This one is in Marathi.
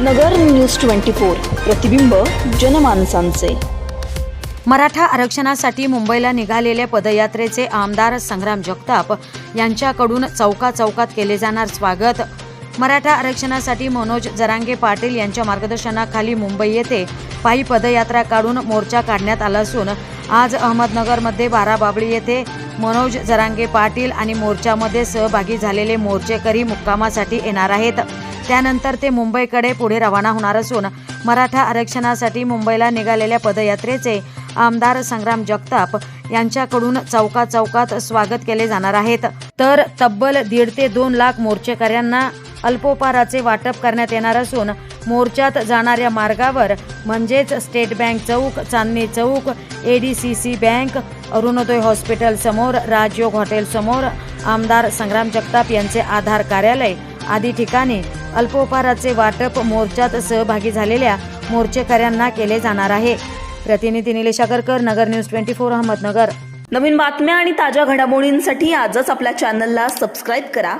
नगर न्यूज ट्वेंटी फोर प्रतिबिंब जनमानसांचे. मराठा आरक्षणासाठी मुंबईला निघालेल्या पदयात्रेचे आमदार संग्राम जगताप यांच्याकडून चौका चौकात केले जाणार स्वागत. मराठा आरक्षणासाठी मनोज जरांगे पाटील यांच्या मार्गदर्शनाखाली मुंबई येथे पायी पदयात्रा काढून मोर्चा काढण्यात आला असून आज अहमदनगरमध्ये बाराबाबळी येथे मनोज जरांगे पाटील आणि मोर्चामध्ये सहभागी झालेले मोर्चेकरी मुक्कामासाठी येणार आहेत. त्यानंतर ते मुंबईकडे पुढे रवाना होणार असून मराठा आरक्षणासाठी मुंबईला निघालेल्या पदयात्रेचे आमदार संग्राम जगताप यांच्याकडून चौका चौकात स्वागत केले जाणार आहेत. तर तब्बल दीड ते दोन लाख मोर्चेकऱ्यांना अल्पोपाराचे वाटप करण्यात येणार असून मोर्चात जाणाऱ्या मार्गावर म्हणजेच स्टेट बँक चौक Chandni Chowk ADCC bank Arunoday hospital समोर राजयोग हॉटेल समोर आमदार संग्राम जगताप यांचे आधार कार्यालय आदी ठिकाणी अल्पोपहाराचे वाटप मोर्चात सहभागी झालेल्या मोर्चेकऱ्यांना केले जाणार आहे. प्रतिनिधी Nilesh Agarkar Nagar news twenty four Ahmednagar. नवीन बातम्या आणि ताज्या घडामोडींसाठी आजच आपल्या चॅनलला सबस्क्राईब करा.